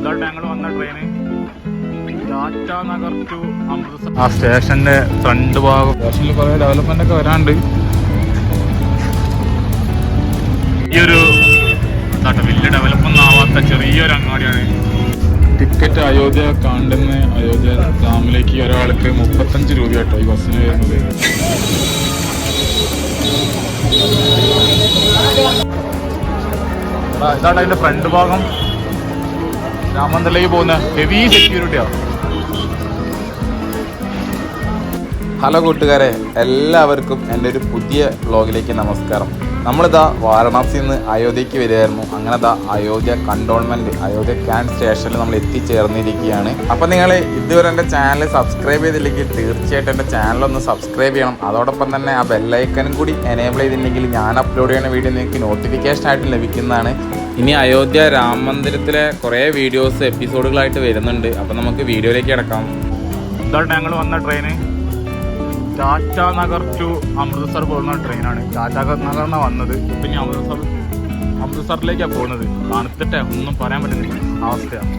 ഇതോട്ട് ഞങ്ങൾ വന്ന train Tata Nagar to Amritsar ആ സ്റ്റേഷന്റെ ഫ്രണ്ട് ഭാഗം. സ്റ്റേഷനിൽ കുറെ ഡെവലപ്മെന്റ് ഒക്കെ വരാണ്ട് ഈ ഒരു എന്താട്ടെ വലിയ ഡെവലപ്പൊന്നും ആവാത്ത ചെറിയൊരു അങ്ങാടിയാണ്. ടിക്കറ്റ് അയോധ്യ കാണ്ടെന്ന് അയോധ്യ ഡാമിലേക്ക് ഒരാൾക്ക് മുപ്പത്തഞ്ച് രൂപ കേട്ടോ ഈ ബസ്സിന് വരുന്നത്. ഇതാണ് അതിന്റെ ഫ്രണ്ട് ഭാഗം. രാമന്തലേക്ക് പോകുന്ന ഹെവി സെക്യൂരിറ്റിയാണ് ഹലോ കൂട്ടുകാരെ എല്ലാവർക്കും എന്റെ ഒരു പുതിയ വ്ലോഗിലേക്ക് നമസ്കാരം. നമ്മളിതാ വാരണാസിയിൽ നിന്ന് അയോധ്യയ്ക്ക് വരികയായിരുന്നു. അങ്ങനെ ദാ അയോധ്യ കണ്ടോൺമെന്റ് അയോധ്യ ക്യാൻ സ്റ്റേഷനിൽ നമ്മൾ എത്തിച്ചേർന്നിരിക്കുകയാണ്. അപ്പോൾ നിങ്ങൾ ഇതുവരെ എന്റെ ചാനൽ സബ്സ്ക്രൈബ് ചെയ്തില്ലെങ്കിൽ തീർച്ചയായിട്ടും എന്റെ ചാനലൊന്ന് സബ്സ്ക്രൈബ് ചെയ്യണം. അതോടൊപ്പം തന്നെ ആ ബെല്ലൈക്കനും കൂടി എനേബിൾ ചെയ്തിട്ടുണ്ടെങ്കിൽ ഞാൻ അപ്ലോഡ് ചെയ്യുന്ന വീഡിയോ നിങ്ങൾക്ക് നോട്ടിഫിക്കേഷൻ ആയിട്ട് ലഭിക്കുന്നതാണ്. ഇനി അയോധ്യ രാമ മന്ദിരത്തിലെ കുറേ വീഡിയോസ് എപ്പിസോഡുകളായിട്ട് വരുന്നുണ്ട്. അപ്പോൾ നമുക്ക് വീഡിയോയിലേക്ക് കിടക്കാം. ഇതാണ് ഞങ്ങൾ വന്ന ട്രെയിന് ടാറ്റ നഗർ ടു അമൃത്സർ പോകുന്ന ട്രെയിനാണ് ടാറ്റ നഗറിനാണ് വന്നത്? പിന്നെ അമൃത്സർ അമൃത്സറിലേക്കാണ് പോകുന്നത്. തണുത്തിട്ടെ ഒന്നും പറയാൻ പറ്റുന്നില്ല. അവസ്ഥയാണ്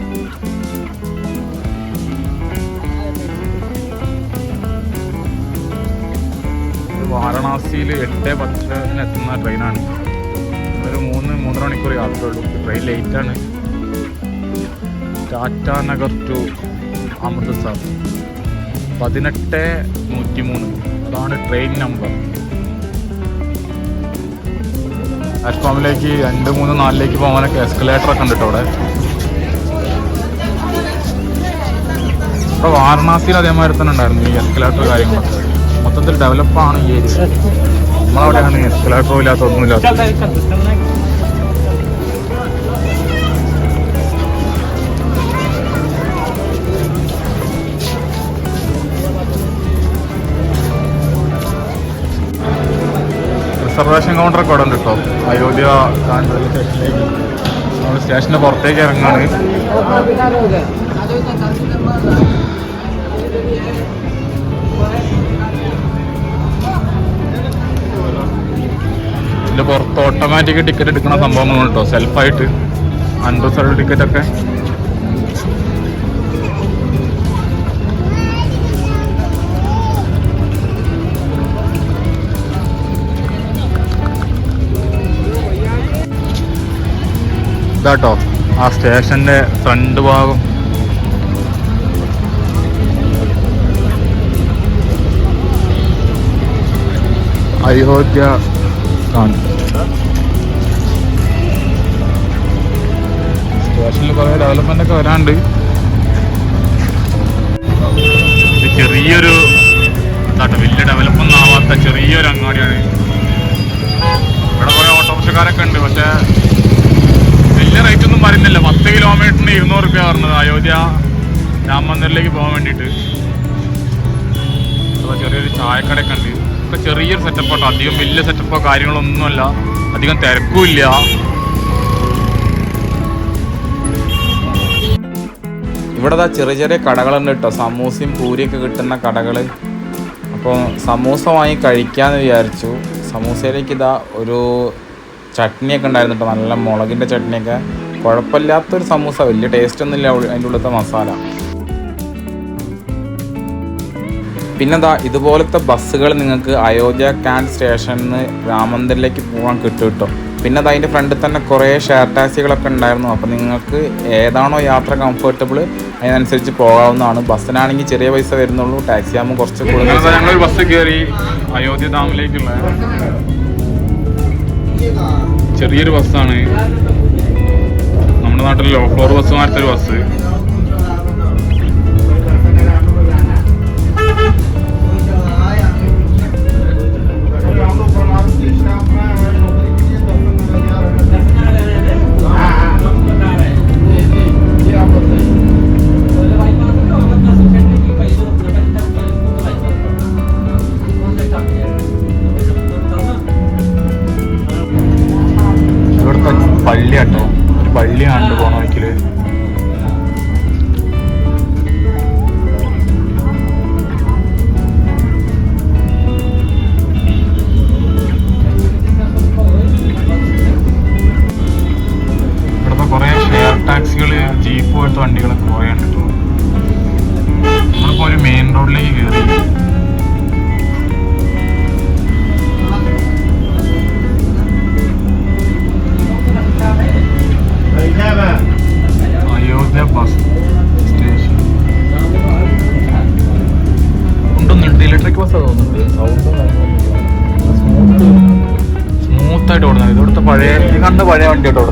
വാരണാസിയിൽ എട്ട് പത്തിന് എത്തുന്ന ട്രെയിനാണ് ഒരു മൂന്ന് മൂന്നര മണിക്കൂർ യാത്രയുള്ളൂ ട്രെയിൻ ലേറ്റാണ് ടാറ്റ നഗർ ടു അമൃത്സർ പതിനെട്ട് നൂറ്റി മൂന്ന് അതാണ് ട്രെയിൻ നമ്പർ പ്ലാറ്റ്ഫോമിലേക്ക് രണ്ട് മൂന്ന് നാലിലേക്ക് പോകാനൊക്കെ എസ്കലേറ്റർ ഒക്കെ ഉണ്ട് അവിടെ. ഇപ്പോൾ വാരണാസിയിൽ അതേമാതിരി തന്നെ ഉണ്ടായിരുന്നു ഈ എസ്കലേറ്റർ കാര്യങ്ങളൊക്കെ. മൊത്തത്തിൽ ഡെവലപ്പാണ് ഈ ഏരിയ നമ്മളവിടെയാണ് എസ്കലേറ്ററും ഇല്ലാത്ത ഒന്നുമില്ലാത്ത റിസർവേഷൻ കൗണ്ടറൊക്കെ അവിടെ ഉണ്ട് കേട്ടോ അയോധ്യ നമ്മൾ പുറത്തേക്ക് ഇറങ്ങാണ്. ഇതിന്റെ പുറത്ത് ഓട്ടോമാറ്റിക് ടിക്കറ്റ് എടുക്കുന്ന സംഭവങ്ങളുണ്ട് കേട്ടോ സെൽഫായിട്ട് അൺറിസർവ് ടിക്കറ്റ് ഇതാട്ടോ. ആ സ്റ്റേഷന്റെ ഫ്രണ്ട് ഭാഗം. അയോധ്യ സ്റ്റേഷനിൽ കുറെ ഡെവലപ്മെന്റ് ഒക്കെ വരാണ്ട് ചെറിയൊരു എന്താട്ടോ വലിയ ഡെവലപ്പൊന്നും ആവാത്ത ചെറിയൊരു അങ്ങാടിയാണ്. ഇവിടെ കുറെ ഓട്ടോറിക്ഷക്കാരൊക്കെ ഉണ്ട് പക്ഷേ വലിയ റേറ്റ് ഒന്നും പറയുന്നില്ല. പത്ത് കിലോമീറ്ററിന് ഇരുന്നൂറ് റുപ്യ പറഞ്ഞത്. അയോധ്യ രാം മന്ദിറിലേക്ക് പോകാൻ വേണ്ടിയിട്ട്. അപ്പോൾ ചെറിയൊരു ചായക്കടയൊക്കെ ഉണ്ട്. ഒക്കെ ചെറിയൊരു സെറ്റപ്പാട്ടോ അധികം വലിയ സെറ്റപ്പോ കാര്യങ്ങളൊന്നുമല്ല. അധികം തിരക്കുമില്ല. ഇവിടെ ചെറിയ ചെറിയ കടകളുണ്ട് കേട്ടോ. സമൂസയും പൂരിയൊക്കെ കിട്ടുന്ന കടകൾ അപ്പോൾ സമൂസ വാങ്ങി കഴിക്കാമെന്ന് വിചാരിച്ചു. സമൂസയിലേക്ക് ഇതാ ഒരു ചട്നിയൊക്കെ ഉണ്ടായിരുന്നു കേട്ടോ നല്ല മുളകിന്റെ ചട്നിയൊക്കെ. കുഴപ്പമില്ലാത്തൊരു സമൂസ വലിയ ടേസ്റ്റ് ഒന്നുമില്ല അതിന്റെ ഉള്ളത്തെ മസാല. പിന്നെ ദാ ഇതുപോലത്തെ ബസ്സുകൾ നിങ്ങൾക്ക് അയോധ്യ ക്യാൻ സ്റ്റേഷനിൽ നിന്ന് രാമമന്ദിറിലേക്ക് പോകാൻ കിട്ടും കേട്ടോ. പിന്നെ അത് അതിന്റെ ഫ്രണ്ടിൽ തന്നെ കുറേ ഷെയർ ടാക്സികളൊക്കെ ഉണ്ടായിരുന്നു. അപ്പോൾ നിങ്ങൾക്ക് ഏതാണോ യാത്ര കംഫർട്ടബിൾ അതിനനുസരിച്ച് പോകാവുന്നതാണ്. ബസ്സിനാണെങ്കിൽ ചെറിയ പൈസ വരുന്നുള്ളൂ ടാക്സി ആകുമ്പോൾ കുറച്ച് കൂടുതൽ ബസ് കയറി അയോധ്യ ഡാമിലേക്കുള്ള ചെറിയൊരു ബസ്സാണ്. നമ്മുടെ നാട്ടിൽ ലോ ഫ്ലോർ ബസ് മാറ്റത്തെ ഒരു ബസ്. പഴയ വണ്ടി കേട്ടോ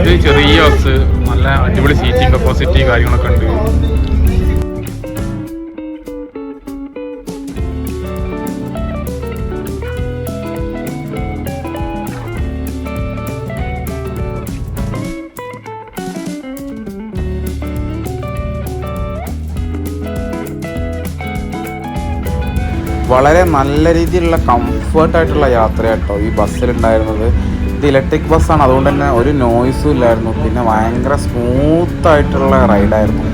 ഇത് ചെറിയ ബസ് നല്ല അടിപൊളി സീറ്റിംഗ് കപ്പാസിറ്റി കാര്യങ്ങളൊക്കെ ഉണ്ട്. വളരെ നല്ല രീതിയിലുള്ള കംഫർട്ട് ആയിട്ടുള്ള യാത്ര കേട്ടോ ഈ ബസ്സിലുണ്ടായിരുന്നത്. ഇത് ഇലക്ട്രിക് ബസ്സാണ് അതുകൊണ്ട് തന്നെ ഒരു നോയ്സും ഇല്ലായിരുന്നു. പിന്നെ ഭയങ്കര സ്മൂത്ത് ആയിട്ടുള്ള റൈഡായിരുന്നു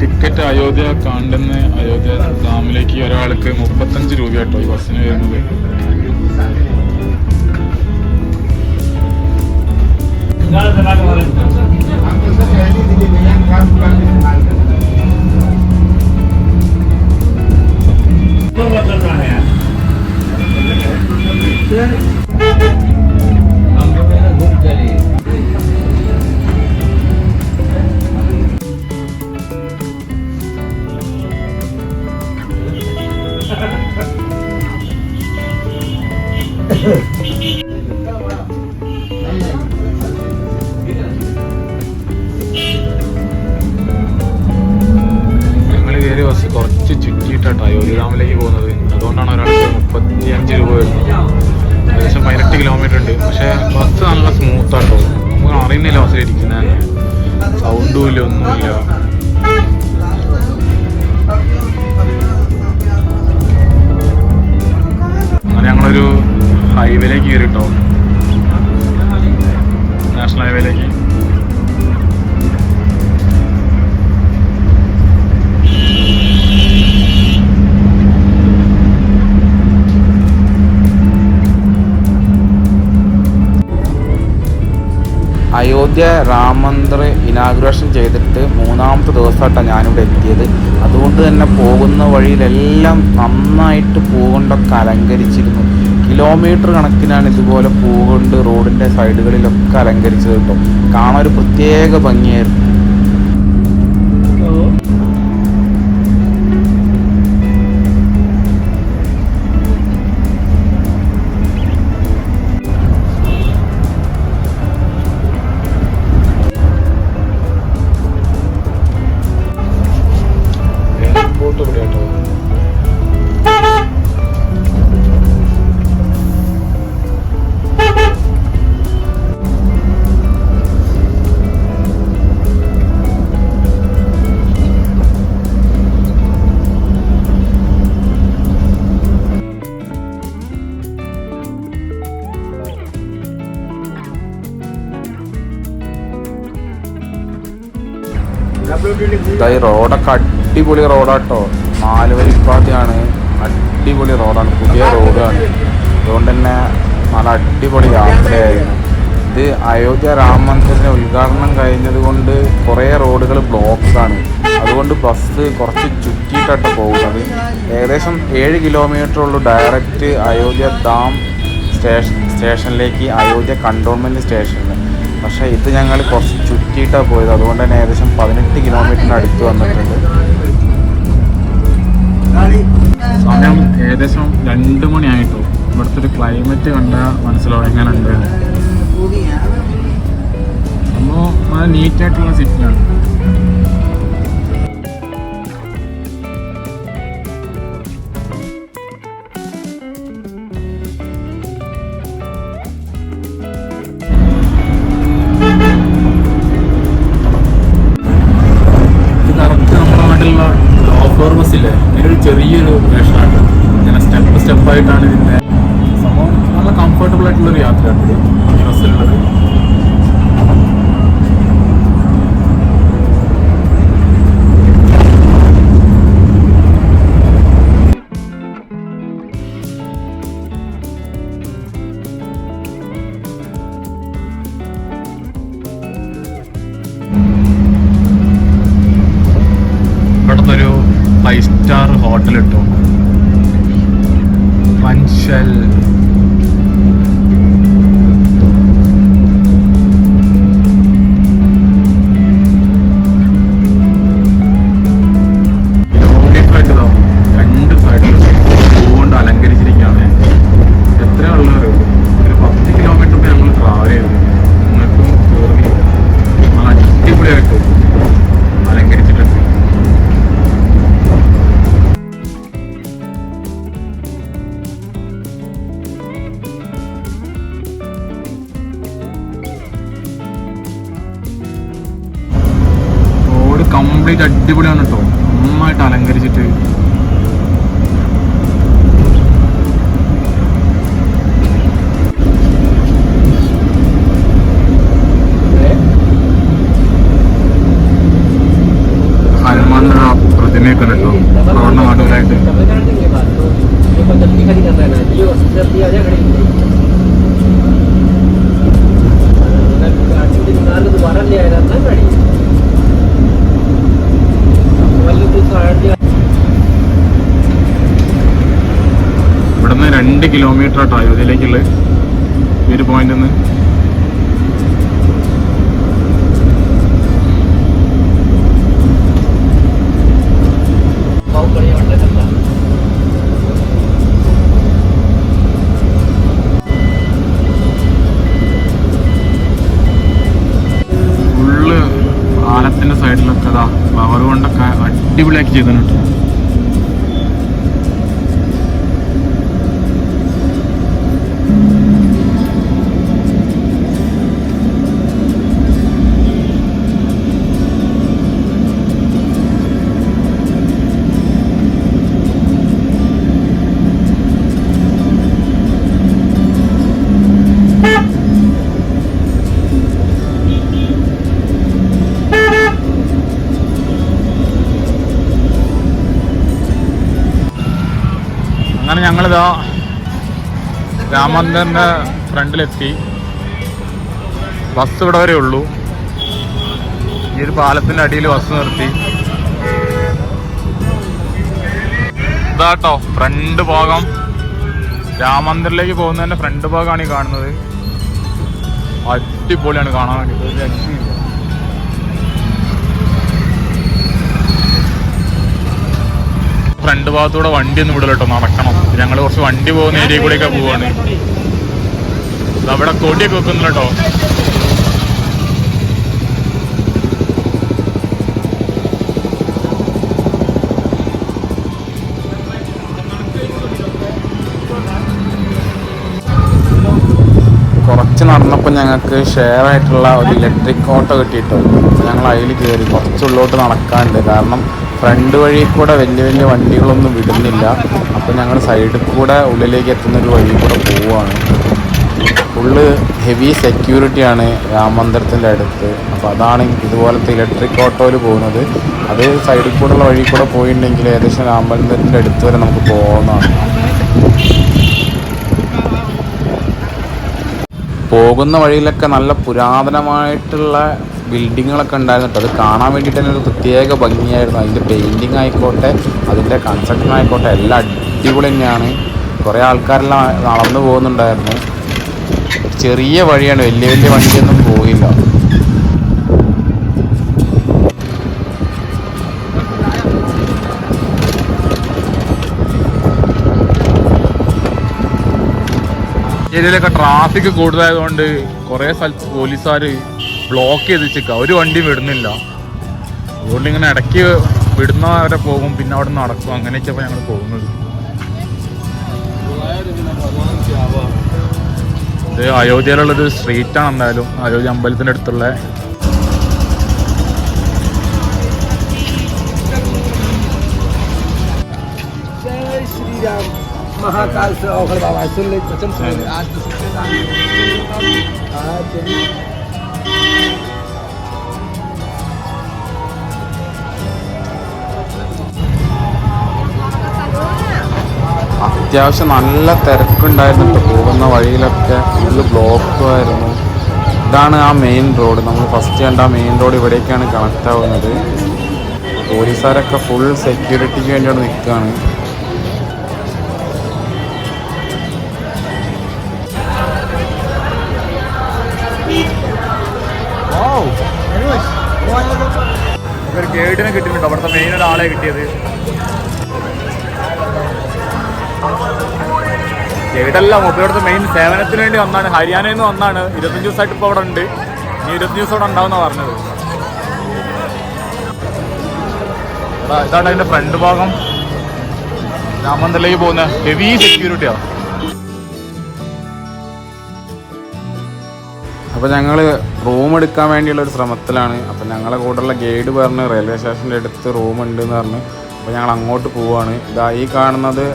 ടിക്കറ്റ് അയോധ്യ കാണ്ടെന്ന് അയോധ്യ ഡാമിലേക്ക് ഒരാൾക്ക് മുപ്പത്തഞ്ച് രൂപ കേട്ടോ ഈ ബസ്സിന് വരുന്നത്. അയോധ്യ പോകുന്നത്. അതുകൊണ്ടാണ് ഒരാൾക്ക് മുപ്പത്തി അഞ്ച് രൂപ വരുന്നത്. ഏകദേശം പതിനെട്ട് കിലോമീറ്റർ ഉണ്ട്. പക്ഷേ ബസ് നല്ല സ്മൂത്താട്ടോ നമുക്ക് അറിയുന്നില്ല ബസ്സിലിരിക്കുന്നത് സൗണ്ടും ഇല്ല ഒന്നുമില്ല. അങ്ങനെ ഞങ്ങളൊരു ഹൈവേയിലേക്ക് കയറിട്ടോ. നാഷണൽ ഹൈവേയിലേക്ക് അയോധ്യ രാമന്ത്ര മന്ദിർ ഇനാഗുറേഷൻ ചെയ്തിട്ട് മൂന്നാമത്തെ ദിവസമായിട്ടാണ് ഞാനിവിടെ എത്തിയത്. അതുകൊണ്ട് തന്നെ പോകുന്ന വഴിയിലെല്ലാം നന്നായിട്ട് പൂകൊണ്ടൊക്കെ അലങ്കരിച്ചിരുന്നു. കിലോമീറ്റർ കണക്കിനാണ് ഇതുപോലെ പൂകൊണ്ട് റോഡിന്റെ സൈഡുകളിലൊക്കെ അലങ്കരിച്ചത് കേട്ടോ. കാണാൻ ഒരു പ്രത്യേക ഭംഗിയായിരുന്നു. ഇതാ ഈ റോഡൊക്കെ അടിപൊളി റോഡാട്ടോ. നാല് അടിപൊളി റോഡാണ്. പുതിയ റോഡാണ്. അതുകൊണ്ട് തന്നെ നല്ല അടിപൊളി യാത്രയായിരുന്നു ഇത് അയോധ്യ രാം മന്ദിറിന്റെ ഉദ്ഘാടനം കഴിഞ്ഞത് കൊണ്ട് കുറേ റോഡുകൾ ബ്ലോക്ക്സ് ആണ് അതുകൊണ്ട് ബസ് കുറച്ച് ചുറ്റിയിട്ടാണ് പോകുന്നത്. ഏകദേശം ഏഴ് കിലോമീറ്റർ ഉള്ളൂ ഡയറക്റ്റ് അയോധ്യ ഡാം സ്റ്റേഷൻ സ്റ്റേഷനിലേക്ക് അയോധ്യ കണ്ടോൺമെന്റ് സ്റ്റേഷനിൽ പക്ഷേ ഇത് ഞങ്ങൾ കുറച്ച് ചുറ്റിയിട്ടാണ് പോയത്. അതുകൊണ്ട് തന്നെ ഏകദേശം പതിനെട്ട് കിലോമീറ്ററിന് അടുത്ത് വന്നിട്ടുണ്ട്. സമയം ഏകദേശം രണ്ട് മണിയായിട്ടു. ഇവിടുത്തെ ഒരു ക്ലൈമറ്റ് കണ്ടാൽ മനസ്സിലാവും എങ്ങനെയുണ്ട് നല്ല നീറ്റായിട്ടുള്ള സിറ്റിയാണ് ഇതിനൊരു ചെറിയൊരു വേഷനാണ് ഇങ്ങനെ സ്റ്റെപ്പ് സ്റ്റെപ്പായിട്ടാണ് ഇതിന്റെ സംഭവം നല്ല കംഫർട്ടബിൾ ആയിട്ടുള്ളൊരു യാത്രയാണ് ബസ്സിലുള്ളത് കംപ്ലീറ്റ് അടിപൊളിയാണ് കേട്ടോ. നന്നായിട്ട് അലങ്കരിച്ചിട്ട് കിലോമീറ്റർ കേട്ടോ അയോധ്യയിലേക്കുള്ള ഈ ഒരു പോയിന്റ് നിന്ന് ഫുള്ള് പാലത്തിന്റെ സൈഡിലൊക്കെ അതാ ഫ്ലവർ കൊണ്ടൊക്കെ അടിപൊളിയാക്കി ചെയ്തിട്ടുണ്ട്. രാമമന്ദിറിന്റെ ഫ്രണ്ടിലെത്തി. ബസ് ഇവിടെ വരെ ഉള്ളൂ. ഈ ഒരു പാലത്തിന്റെ അടിയിൽ ബസ് നിർത്തി. ഇതാട്ടോ ഫ്രണ്ട് ഭാഗം. രാമമന്ദിറിലേക്ക് പോകുന്നതിന്റെ ഫ്രണ്ട് ഭാഗമാണ് ഈ കാണുന്നത്. അടിപൊളിയാണ് കാണാൻ. വേണ്ടിയിട്ട് ഫ്രണ്ട് ഭാഗത്തൂടെ വണ്ടി ഒന്നും വിടില്ല കേട്ടോ നടക്കണം. ഞങ്ങൾ കുറച്ച് വണ്ടി പോകുന്ന ഏരിയ കൂടെയൊക്കെ പോവാണ്. അവിടെ കൊടിയൊക്കെ വെക്കുന്നില്ല കേട്ടോ. കുറച്ച് നടന്നപ്പോൾ ഞങ്ങൾക്ക് ഷെയർ ആയിട്ടുള്ള ഒരു ഇലക്ട്രിക് ഓട്ടോ കിട്ടിയിട്ടുണ്ട് ഞങ്ങൾ അതിൽ കയറി കുറച്ചുള്ളോട്ട് നടക്കാനുണ്ട്. കാരണം ഫ്രണ്ട് വഴി കൂടെ വലിയ വലിയ വണ്ടികളൊന്നും വിടുന്നില്ല. അപ്പോൾ ഞങ്ങൾ സൈഡിൽ കൂടെ ഉള്ളിലേക്ക് എത്തുന്ന ഒരു വഴി കൂടെ പോവുകയാണ് ഫുള്ള് ഹെവി സെക്യൂരിറ്റിയാണ് രാമമന്ദിരത്തിന്റെ അടുത്ത്. അപ്പോൾ അതാണ് ഇതുപോലത്തെ ഇലക്ട്രിക് ഓട്ടോയിൽ പോകുന്നത്. അത് സൈഡിൽ കൂടെയുള്ള വഴി കൂടെ പോയിട്ടുണ്ടെങ്കിൽ ഏകദേശം രാമമന്ദിരത്തിന്റെ അടുത്ത് വരെ നമുക്ക് പോകുന്നതാണ് പോകുന്ന വഴിയിലൊക്കെ നല്ല പുരാതനമായിട്ടുള്ള ബിൽഡിങ്ങുകളൊക്കെ ഉണ്ടായിരുന്നു കേട്ടോ അത് കാണാൻ വേണ്ടിയിട്ട് തന്നെ ഒരു പ്രത്യേക ഭംഗിയായിരുന്നു. അതിന്റെ പെയിന്റിങ് ആയിക്കോട്ടെ അതിന്റെ കൺസ്ട്രക്ഷൻ ആയിക്കോട്ടെ എല്ലാം അടിപൊളി തന്നെയാണ്. കുറേ ആൾക്കാരെല്ലാം നടന്നു പോകുന്നുണ്ടായിരുന്നു. ചെറിയ വഴിയാണ് വലിയ വലിയ വണ്ടിയൊന്നും പോയില്ല. ഏരിയയിലൊക്കെ ട്രാഫിക് കൂടുതലായതുകൊണ്ട് കുറേ സ്ഥലത്ത് പോലീസുകാർ ബ്ലോക്ക് ചെയ്ത് വെച്ചേക്കുക ഒരു വണ്ടിയും വിടുന്നില്ല അതുകൊണ്ട് ഇങ്ങനെ ഇടയ്ക്ക് വിടുന്നവരെ പോകും പിന്നെ അവിടെ നടക്കും അങ്ങനെയൊക്കെ അപ്പോൾ ഞങ്ങൾ പോകുന്നത് ഇത് അയോധ്യയിലുള്ളൊരു സ്ട്രീറ്റാണ് എന്തായാലും അയോധ്യ അമ്പലത്തിൻ്റെ അടുത്തുള്ള जय श्री राम महाकाल से औघड़ बाबा सुन ले वचन सुन ले आज तो सबसे आज അത്യാവശ്യം നല്ല തിരക്കുണ്ടായിരുന്നു. പോകുന്ന വഴിയിലൊക്കെ ഫുള്ള് ബ്ലോക്കുമായിരുന്നു ഇതാണ് ആ മെയിൻ റോഡ് നമ്മൾ ഫസ്റ്റ് കണ്ട ആ മെയിൻ റോഡ് ഇവിടേക്കാണ് കണക്ട് ആവുന്നത്. പോലീസുകാരൊക്കെ ഫുൾ സെക്യൂരിറ്റിക്ക് വേണ്ടിയാണ് നിൽക്കുകയാണ് ഒരു ഗൈഡിനെ കിട്ടിയിട്ടുണ്ട്. അവിടുത്തെ മെയിൻ ഒരാളെ കിട്ടിയത്. ഗൈഡല്ല മൊബൈലോടത്ത് മെയിൻ സേവനത്തിന് വേണ്ടി വന്നാണ്. ഹരിയാനയിൽ നിന്ന് വന്നാണ്. ഇരുപത്തഞ്ച് ദിവസമായിട്ട് ഇപ്പോൾ അവിടെ ഉണ്ട്. ഇനി ഇരുപത്തഞ്ച് ദിവസം അവിടെ ഉണ്ടാവുന്ന പറഞ്ഞത്. ഇതാണ് അതിന്റെ ഫ്രണ്ട് ഭാഗം. രാമന്തലേക്ക് പോകുന്ന. ഹെവി സെക്യൂരിറ്റിയാണ് അപ്പോൾ ഞങ്ങൾ റൂം എടുക്കാൻ വേണ്ടിയുള്ള ഒരു ശ്രമത്തിലാണ്. അപ്പോൾ ഞങ്ങളെ കൂടെയുള്ള ഗൈഡ് പറഞ്ഞ് റെയിൽവേ സ്റ്റേഷന്റെ അടുത്ത് റൂം ഉണ്ട് എന്ന് പറഞ്ഞ്. അപ്പോൾ ഞങ്ങൾ അങ്ങോട്ട് പോവുകയാണ് ഇതാ ഈ കാണുന്നത്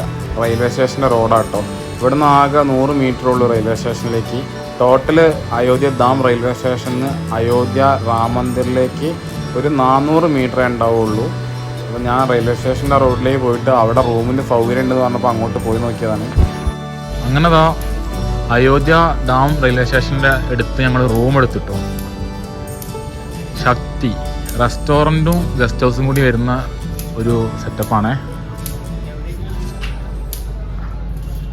റെയിൽവേ സ്റ്റേഷന്റെ റോഡാട്ടോ. ഇവിടുന്ന് ആകെ നൂറ് മീറ്റർ ഉള്ളൂ റെയിൽവേ സ്റ്റേഷനിലേക്ക്. ടോട്ടൽ അയോധ്യ ധാം റെയിൽവേ സ്റ്റേഷനിൽ നിന്ന് അയോധ്യ റാം മന്ദിറിലേക്ക് ഒരു നാനൂറ് മീറ്ററേ ഉണ്ടാവുള്ളൂ. അപ്പോൾ ഞാൻ റെയിൽവേ സ്റ്റേഷന്റെ റോഡിലേക്ക് പോയിട്ട് അവിടെ റൂമിന്റെ സൗകര്യം ഉണ്ടെന്ന് പറഞ്ഞപ്പോൾ അങ്ങോട്ട് പോയി നോക്കിയതാണ്. അങ്ങനെ താ അയോധ്യ ഡാം റെയിൽവേ സ്റ്റേഷന്റെ അടുത്ത് ഞങ്ങൾ റൂം എടുത്തിട്ടോ. ശക്തി റെസ്റ്റോറന്റും ഗസ്റ്റ് ഹൗസും കൂടി വരുന്ന ഒരു സെറ്റപ്പാണ്.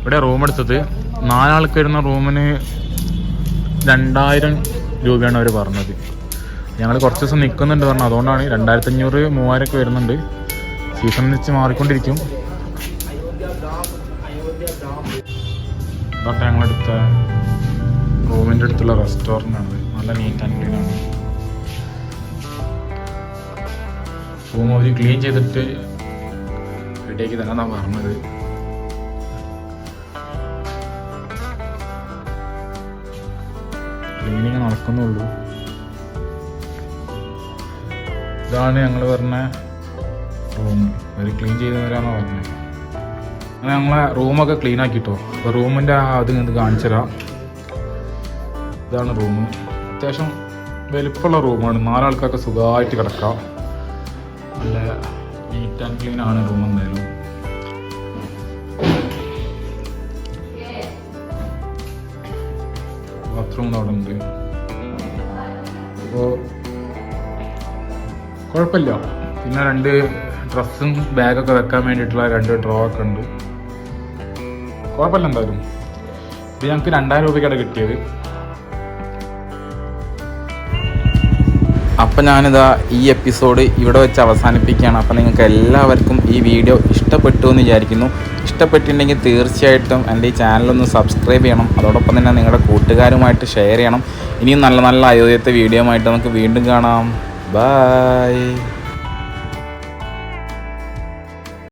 ഇവിടെ റൂം എടുത്തത്. നാലാൾക്ക് വരുന്ന റൂമിന് രണ്ടായിരം രൂപയാണ് അവർ പറഞ്ഞത്. ഞങ്ങൾ കുറച്ച് ദിവസം നിൽക്കുന്നുണ്ട് പറഞ്ഞു. അതുകൊണ്ടാണ് രണ്ടായിരത്തി അഞ്ഞൂറ് മൂവായിരമൊക്കെ വരുന്നുണ്ട്. സീസൺ വെച്ച് മാറിക്കൊണ്ടിരിക്കും. ഇതൊക്കെ ഞങ്ങളെടുത്ത റൂമിന്റെ അടുത്തുള്ള റെസ്റ്റോറന്റ് ആണ്. നല്ല നീറ്റ് ആൻഡ് ക്ലീൻ ആണ്. റൂം അവർ ക്ലീൻ ചെയ്തിട്ട് വീട്ടിലേക്ക് തന്നെ പറഞ്ഞത്. ക്ലീനിങ് നടക്കുന്നുള്ളൂ. ഇതാണ് ഞങ്ങൾ പറഞ്ഞ റൂം. അവർ ക്ലീൻ ചെയ്ത് തരാമെന്നാണ് പറഞ്ഞത് അങ്ങനെ ഞങ്ങളെ റൂമൊക്കെ ക്ലീൻ ആക്കിട്ടോ. അപ്പോൾ റൂമിന്റെ അത് ഇത് കാണിച്ചു തരാം ഇതാണ് റൂം അത്യാവശ്യം വലിപ്പമുള്ള റൂമാണ്. നാലാൾക്കൊക്കെ സുഖമായിട്ട് കിടക്കാം. നല്ല നീറ്റ് ആൻഡ് ക്ലീൻ ആണ് റൂം എന്തായാലും. ബാത്റൂം അവിടെ ഉണ്ട്. അപ്പോൾ കുഴപ്പമില്ല. പിന്നെ രണ്ട് ഡ്രസ്സും ബാഗൊക്കെ വെക്കാൻ വേണ്ടിയിട്ടുള്ള രണ്ട് ഡ്രോ ഒക്കെ ഉണ്ട്. കുഴപ്പമില്ല എന്തായാലും. ഇത് ഞങ്ങൾക്ക് രണ്ടായിരം രൂപയ്ക്കാണ് കിട്ടിയത്. അപ്പം ഞാനിതാ ഈ എപ്പിസോഡ് ഇവിടെ വെച്ച് അവസാനിപ്പിക്കുകയാണ്. അപ്പം നിങ്ങൾക്ക് എല്ലാവർക്കും ഈ വീഡിയോ ഇഷ്ടപ്പെട്ടു എന്ന് വിചാരിക്കുന്നു. ഇഷ്ടപ്പെട്ടിട്ടുണ്ടെങ്കിൽ തീർച്ചയായിട്ടും എന്റെ ഈ ചാനലൊന്ന് സബ്സ്ക്രൈബ് ചെയ്യണം. അതോടൊപ്പം തന്നെ നിങ്ങളുടെ കൂട്ടുകാരുമായിട്ട് ഷെയർ ചെയ്യണം. ഇനിയും നല്ല നല്ല അയോധ്യത്തെ വീഡിയോ ആയിട്ട് നമുക്ക് വീണ്ടും കാണാം. ബൈ